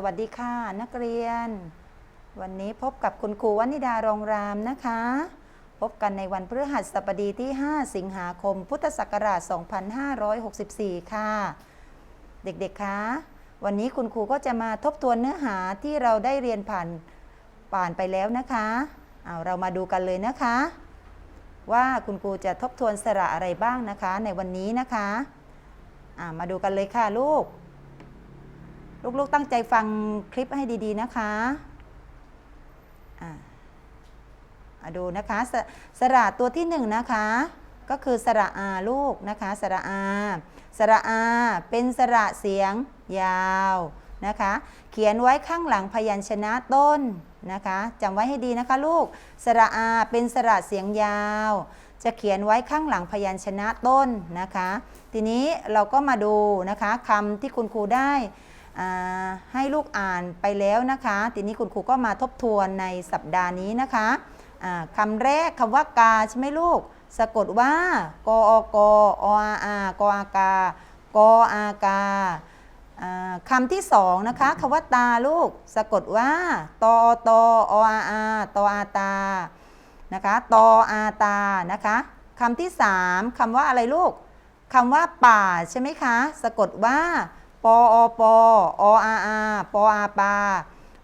สวัสดีค่ะ นักเรียน วันนี้พบกับคุณครูวนิดาโรงรามนะคะ พบกันในวันพฤหัสบดีที่ 5 สิงหาคม พุทธศักราช 2564 ค่ะ เด็กๆคะวันนี้คุณครูก็จะมาทบทวนเนื้อหาที่เราได้เรียนผ่านผ่านไปแล้วนะคะเอาเรามาดูกันเลยนะคะ ว่าคุณครูจะทบทวนสระอะไรบ้างนะคะ ในวันนี้นะคะามาดูกันเลยค่ะลูก ลูกๆตั้งใจฟังคลิปให้ดีๆนะคะอ่าดูนะคะสสระตัวที่หนึ่งนะคะ ก็คือสระอาลูกนะคะสระอาสระอาเป็นสระเสียงยาวนะคะ เขียนไว้ข้างหลังพยัญชนะต้นนะคะจำไว้ให้ดีนะคะลูก สระอาเป็นสระเสียงยาว จะเขียนไว้ข้างหลังพยัญชนะต้นนะคะ ทีนี้เราก็มาดูนะคะคำที่คุณครูได้ ให้ลูกอ่านไปแล้วนะคะ ทีนี้คุณครูก็มาทบทวนในสัปดาห์นี้นะคะคำแรกคำว่ากาใช่ไหมลูก สะกดว่ากออกอออาอากออากากออากาคำที่สองนะคะคำว่าตาลูก สะกดว่าตอตอออาอาตออาตานะคะตออาตานะคะคำที่สามคำว่าอะไรลูกคำว่าป่าใช่ไหมคะ สะกดว่า ปออปออาอาปออาปา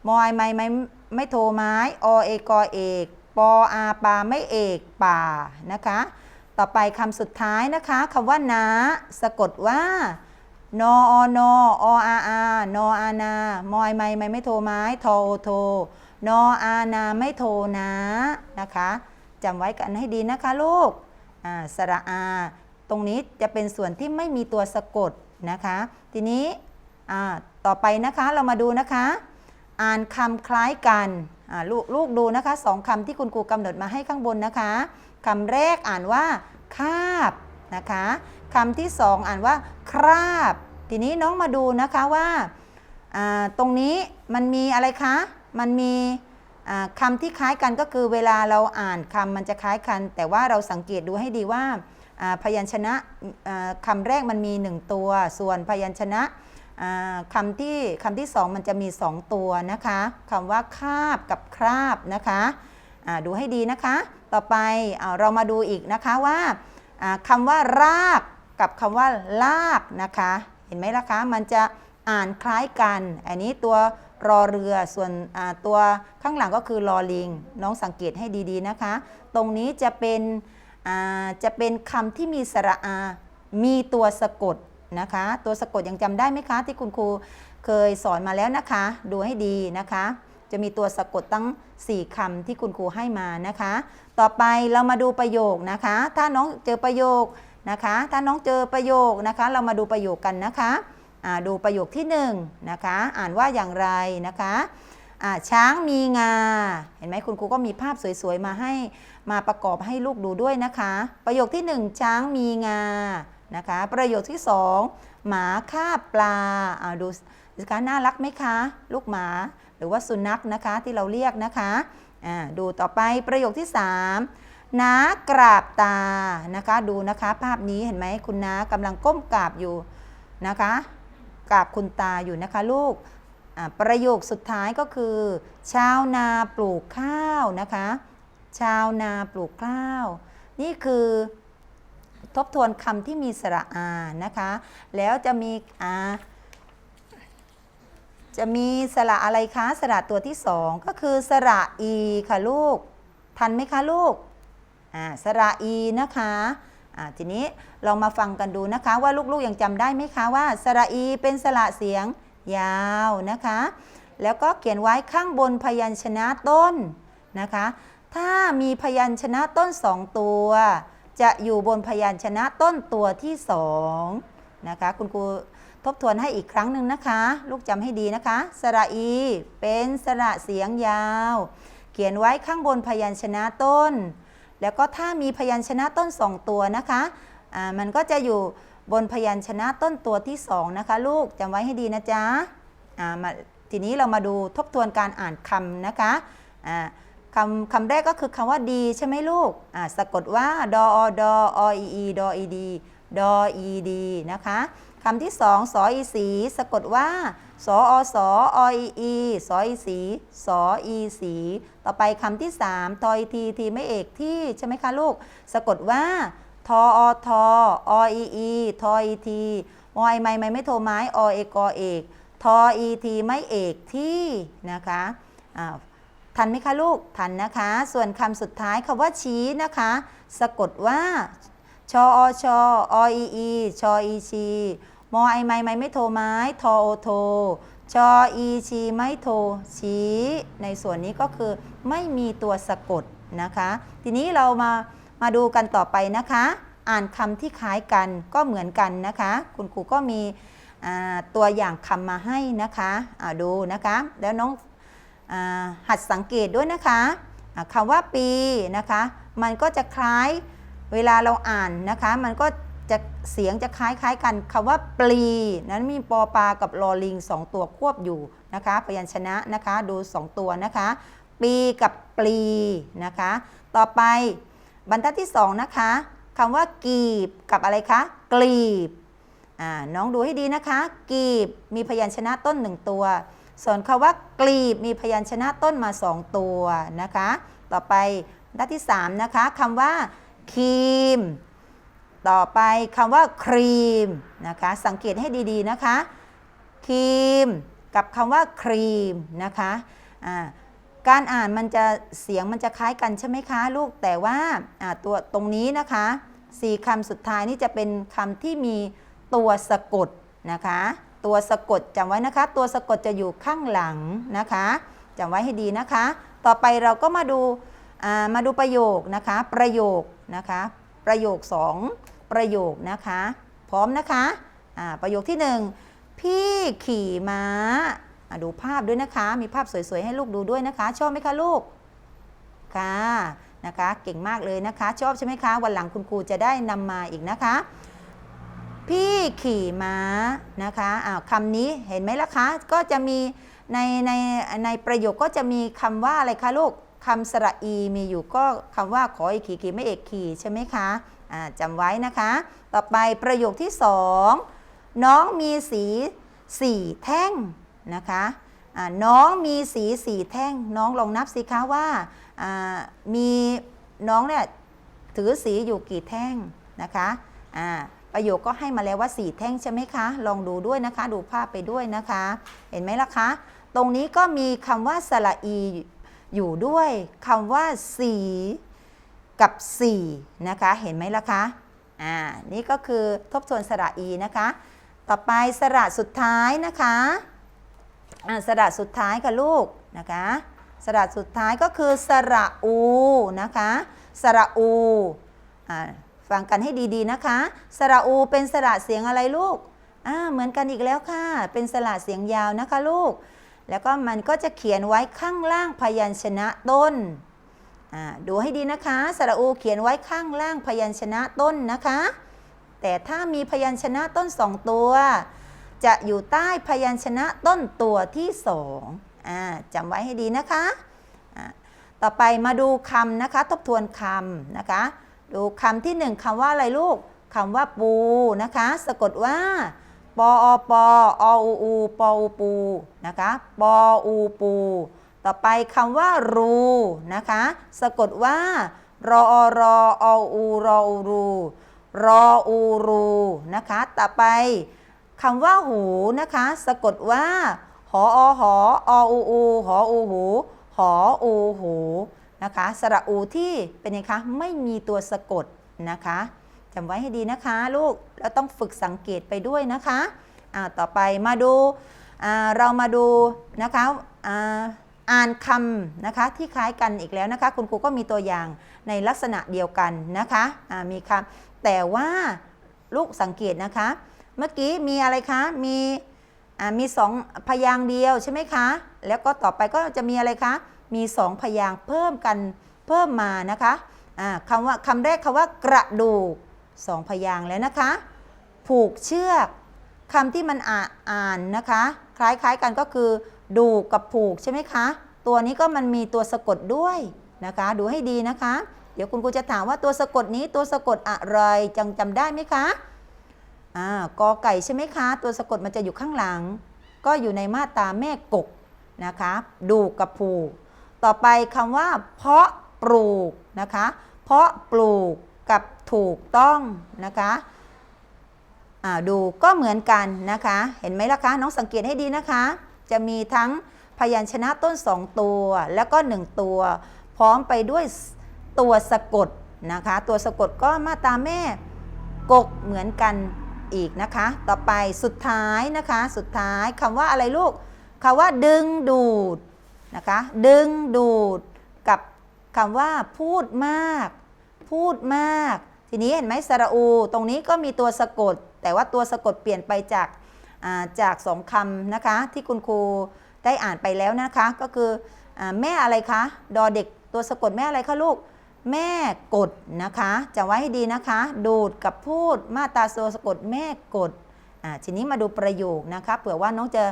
มอไอไม่ไม่ไม่โทไม้ อเอกอเอกปออาปาไม่เอกป่านะคะ ต่อไปคำสุดท้ายนะคะคำว่านาสะกดว่านออนอออาอานออานา มอยไม่ไม่ไม่โทไม้ทอโอโท นออานาไม่โทนะนะคะจำไว้กันให้ดีนะคะลูก อ่า สระอา ตรงนี้จะเป็นส่วนที่ไม่มีตัวสะกด นะคะ ทีนี้ต่อไปนะคะเรามาดูนะคะ อ่านคำคล้ายกันลูกลูกดูนะคะสองคำที่คุณครูกำหนดมาให้ข้างบนนะคะคำแรกอ่านว่า คาบนะคะคำที่สองอ่านว่า คราบ ทีนี้น้องมาดูนะคะว่าตรงนี้มันมีอะไรคะ มันมีอ่าคำที่คล้ายกันก็คือเวลาเราอ่านคำมันจะคล้ายกัน แต่ว่าเราสังเกตดูให้ดีว่า พยัญชนะอ่าคำแรกมันมี 1 ตัว ส่วนพยัญชนะอ่าคำที่คำที่สองมันจะมี 2 ตัวนะคะคำว่าคาบกับคราบนะคะดูให้ดีนะคะ ต่อไปอเรามาดูอีกนะคะว่าอ่าคำว่ารากกับคำว่าลากนะคะ เห็นไหมล่ะคะมันจะอ่านคล้ายกัน อันนี้ตัวรอเรือส่วนตัวข้างหลังก็คือรอลิง น้องสังเกตให้ดีๆนะคะ ตรงนี้จะเป็น จะเป็นคำที่มีสระอา มีตัวสะกดนะคะ ตัวสะกดยังจำได้ไหมคะ ที่คุณครูเคยสอนมาแล้วนะคะ ดูให้ดีนะคะ จะมีตัวสะกดตั้ง 4คำที่คุณครูให้มานะคะ ต่อไปเรามาดูประโยคนะคะ ถ้าน้องเจอประโยคนะคะ ถ้าน้องเจอประโยคนะคะ เรามาดูประโยคกันนะคะดูประโยคที่1นงนะคะ อ่านว่าอย่างไรนะคะ ช้างมีงา เห็นไหมคุณครูก็มีภาพสวยๆ มาให้มาประกอบให้ลูกดูด้วยนะคะ ประโยคที่ 1 ช้างมีงานะคะ ประโยคที่ 2 หมาคาบปลาอาดูสิคะน่ารักไหมคะ ลูกหมาหรือว่าสุนัขนะคะที่เราเรียกนะคะดูต่อไปประโยคที่ 3น้ากราบตานะคะดูนะคะภาพนี้เห็นไหมคุณน้ากำลังก้มกราบอยู่นะคะกราบคุณตาอยู่นะคะลูก ประโยคสุดท้ายก็คือ ชาวนาปลูกข้าวนะคะ ชาวนาปลูกข้าว นี่คือทบทวนคำที่มีสระอานะคะ แล้วจะมีอาจะมีสระอะไรคะสระตัวที่สองก็คือสระอีค่ะลูก ทันไหมคะลูกอ่าสระอีนะคะอ่าทีนี้เรามาฟังกันดูนะคะว่าลูกๆยังจำได้ไหมคะว่าสระอีเป็นสระเสียง ยาวนะคะ แล้วก็เขียนไว้ข้างบนพยัญชนะต้นนะคะ ถ้ามีพยัญชนะต้นสองตัว จะอยู่บนพยัญชนะต้นตัวที่สองนะคะ คุณครูทบทวนให้อีกครั้งหนึ่งนะคะ ลูกจำให้ดีนะคะ สระอี เป็นสระเสียงยาว เขียนไว้ข้างบนพยัญชนะต้น แล้วก็ถ้ามีพยัญชนะต้นสองตัวนะคะ มันก็จะอยู่ บนพยัญชนะต้นตัวที่สองนะคะ ลูกจำไว้ให้ดีนะจ๊ะอ่ามาทีนี้เรามาดูทบทวนการอ่านคำนะคะอ่าคำคำแรกก็คือคำว่าดีใช่ไหมลูกอ่าสะกดว่าดออดออีอีดออีดีดออีดีนะคะคำที่สองสออีสีสะกดว่าสออสอออีอีสออีสีสออีสีต่อไปคำที่สามทอยทีทีไม่เอกที่ใช่ไหมคะลูก สะกดว่า ทออทออีอีทออีทีมอยไม่ไม่ไม่โทรไม้อเอกอเอกทออีทีไม่เอกที่นะคะอ้าวทันไหมคะลูก ทันนะคะ ส่วนคำสุดท้ายคำว่าชี้นะคะ สะกดว่า ชออชอออีอีชออีชีมอไอไม่ไม่ไม่โทรไม้ทอโอโทชออีชีไม่โทรชี้ในส่วนนี้ก็คือไม่มีตัวสะกดนะคะ ทีนี้เรามา มาดูกันต่อไปนะคะ อ่านคำที่คล้ายกันก็เหมือนกันนะคะ คุณครูก็มีตัวอย่างคำมาให้นะคะดูนะคะ แล้วน้องอหัดสังเกตด้วยนะคะคำว่าปีนะคะ มันก็จะคล้ายเวลาเราอ่านนะคะ มันก็จะเสียงจะคล้ายๆกันคำว่าปลี นั้นมีปอปลากับลอลิงสองตัวควบอยู่นะคะพยัญชนะนะคะดูสองตัวนะคะ ปีกับปลีนะคะ ต่อไป บรรทัดที่สองนะคะคำว่ากีบกับอะไรคะกลีบน้องดูให้ดีนะคะ กีบมีพยัญชนะต้นหนึ่งตัว ส่วนคาว่ากลีบมีพยัญชนะต้นมาสองตัวนะคะ ต่อไปด้านที่สามนะคะคำว่าครีม ต่อไปคำว่าครีมนะคะ สังเกตให้ดีๆนะคะครีม กับคำว่าครีมนะคะอ่า การอ่านมันจะเสียงมันจะคล้ายกันใช่ไหมคะลูกแต่ว่าตัวตรงนี้นะคะสี่คำสุดท้ายนี่จะเป็นคำที่มีตัวสะกดนะคะ ตัวสะกดจำไว้นะคะ ตัวสะกดจะอยู่ข้างหลังนะคะจำไว้ให้ดีนะคะ ต่อไปเราก็มาดูมาดูประโยคนะคะ ประโยคนะคะ ประโยคสองประโยคนะคะ พร้อมนะคะประโยคที่หนึ่งพี่ขี่ม้า ดูภาพด้วยนะคะ มีภาพสวยๆ ให้ลูกดูด้วยนะคะ ชอบไหมคะลูก ค่ะนะคะ เก่งมากเลยนะคะ ชอบใช่ไหมคะ วันหลังคุณครูจะได้นำมาอีกนะคะ พี่ขี่ม้านะคะอ้าวคำนี้เห็นไหมล่ะคะ ก็จะมีในในในประโยคก็จะมีคำว่าอะไรคะลูกคำสระอีมีอยู่ก็คำว่าขออีกขี่ขี่ไม่เอกขี่ใช่ไหมคะอ่าจำไว้นะคะ ต่อไปประโยคที่สองน้องมีสีสี่แท่ง นะคะน้องมีสีสี่แท่งน้องลองนับสิคะว่ามีน้องเนี่ยถือสีอยู่กี่แท่งนะคะประโยคก็ให้มาแล้วว่าสี่แท่งใช่ไหมคะ ลองดูด้วยนะคะ ดูภาพไปด้วยนะคะ เห็นไหมล่ะคะ ตรงนี้ก็มีคำว่าสระอีอยู่ด้วยคำว่าสีกับสีนะคะ เห็นไหมล่ะคะอ่านี่ก็คือทบทวนสระอีนะคะ ต่อไปสระสุดท้ายนะคะ สระสุดท้ายค่ะลูกนะคะสระสุดท้ายก็คือสระอูนะคะสระอูฟังกันให้ดีๆนะคะ สระอูเป็นสระเสียงอะไรลูกเหมือนกันอีกแล้วค่ะ เป็นสระเสียงยาวนะคะลูก แล้วก็มันก็จะเขียนไว้ข้างล่างพยัญชนะต้นดูให้ดีนะคะ สระอูเขียนไว้ข้างล่างพยัญชนะต้นนะคะ แต่ถ้ามีพยัญชนะต้นสองตัว จะอยู่ใต้พยัญชนะต้นตัวที่สองอ่าจำไว้ให้ดีนะคะอ่าต่อไปมาดูคำนะคะ ทบทวนคำนะคะ ดูคำที่หนึ่งคำว่าอะไรลูกคำว่าปูนะคะ สะกดว่าปออปออูอูปออูปูนะคะปออูปู ต่อไปคำว่ารูนะคะ สะกดว่ารออรอออูรออูรูรออูรูนะคะ ต่อไป คำว่าหูนะคะ สะกดว่าหออหอออูอูหออูหูหออูหูนะคะสระอูที่เป็นไงคะไม่มีตัวสะกดนะคะจำไว้ให้ดีนะคะลูกแล้วต้องฝึกสังเกตไปด้วยนะคะอ่าต่อไปมาดูอ่าเรามาดูนะคะอ่าอ่านคำนะคะที่คล้ายกันอีกแล้วนะคะ คุณครูก็มีตัวอย่างในลักษณะเดียวกันนะคะอ่ามีคำแต่ว่าลูกสังเกตนะคะ เมื่อกี้มีอะไรคะ มีมีสองพยางเดียวใช่ไหมคะ แล้วก็ต่อไปก็จะมีอะไรคะ มีสองพยางเพิ่มกันเพิ่มมานะคะคำว่าคำแรกคำว่ากระดูกสองพยางแล้วนะคะ ผูกเชือกคำที่มันอ่าอานนะคะ คล้ายๆกันก็คือ ดูกับผูกใช่ไหมคะ ตัวนี้ก็มันมีตัวสะกดด้วยนะคะ ดูให้ดีนะคะ เดี๋ยวคุณครูจะถามว่าตัวสะกดนี้ตัวสะกดอะไรจังจำได้ไหมคะ อ่ากอไก่ใช่ไหมคะ ตัวสะกดมันจะอยู่ข้างหลัง ก็อยู่ในมาตราแม่กกนะคะ ดูกับผูก ต่อไปคำว่า เพาะปลูกนะคะ เพาะปลูกกับถูกต้องนะคะอ่าดูก็เหมือนกันนะคะ เห็นไหมล่ะคะ น้องสังเกตให้ดีนะคะ จะมีทั้งพยัญชนะต้น 2 ตัว แล้วก็ 1 ตัว พร้อมไปด้วยตัวสะกดนะคะ ตัวสะกดก็มาตาแม่กกเหมือนกัน อีกนะคะ ต่อไปสุดท้ายนะคะ สุดท้ายคำว่าอะไรลูกคำว่าดึงดูดนะคะ ดึงดูดกับคำว่าพูดมาก พูดมาก ทีนี้เห็นไหมสระอู ตรงนี้ก็มีตัวสะกด แต่ว่าตัวสะกดเปลี่ยนไปจากาจากสองคำนะคะ ที่คุณครูได้อ่านไปแล้วนะคะ ก็คืออแม่อะไรคะ ดอเด็กตัวสะกดแม่อะไรคะลูก แม่กดนะคะจะไว้ให้ดีนะคะ ดูดกับพูดมาตาโซสะกดแม่กดอ่าทีนี้มาดูประโยคนะคะเผื่อว่าน้องจะ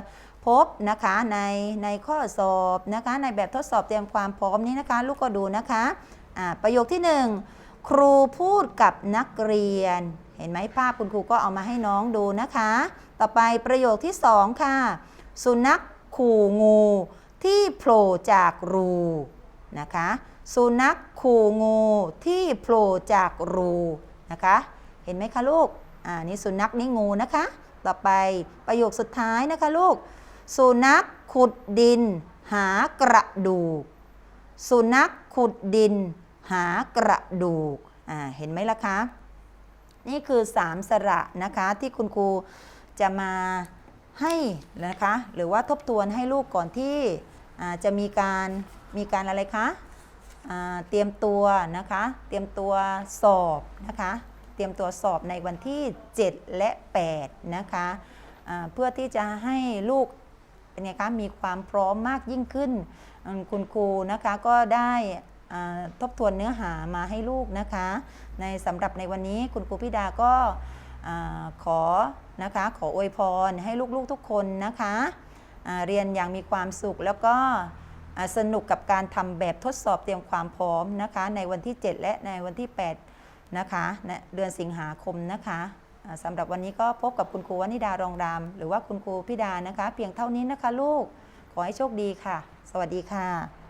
พบนะคะในในข้อสอบนะคะ ในแบบทดสอบเตรียมความพร้อมนี้นะคะ ลูกก็ดูนะคะอ่าประโยคที่หนึ่งครูพูดกับนักเรียน เห็นไหมภาพคุณครูก็เอามาให้น้องดูนะคะ ต่อไปประโยคที่สองค่ะ สุนัขขู่งูที่โผล่จากรูนะคะ สุนัขขู่งูที่โผล่จากรูนะคะ เห็นไหมคะลูก อ่า นี่สุนัขนี่งูนะคะ ต่อไปประโยคสุดท้ายนะคะลูก สุนัขขุดดิน หากระดูก สุนัขขุดดิน หากระดูก อ่า เห็นไหมล่ะคะ นี่คือ3สระนะคะที่คุณครูจะมาให้นะคะ หรือว่าทบทวนให้ลูกก่อนที่จะมีการมีการอะไรคะ เตรียมตัวนะคะ เตรียมตัวสอบนะคะ เตรียมตัวสอบในวันที่ 7 และ 8 นะคะอ่าเพื่อที่จะให้ลูกเป็นไงคะมีความพร้อมมากยิ่งขึ้น คุณครูนะคะก็ได้ทบทวนเนื้อหามาให้ลูกนะคะ ในสำหรับในวันนี้คุณครูพิดาก็อขอนะคะขออวยพรให้ลูกๆทุกคนนะคะเรียนอย่างมีความสุขแล้วก็ สนุกกับการทำแบบทดสอบเตรียมความพร้อมนะคะ ในวันที่ 7 และในวันที่ 8 นะคะในเดือนสิงหาคมนะคะสำหรับวันนี้ก็พบกับคุณครูวนิดารองราม หรือว่าคุณครูพิดานะคะ เพียงเท่านี้นะคะลูก ขอให้โชคดีค่ะ สวัสดีค่ะ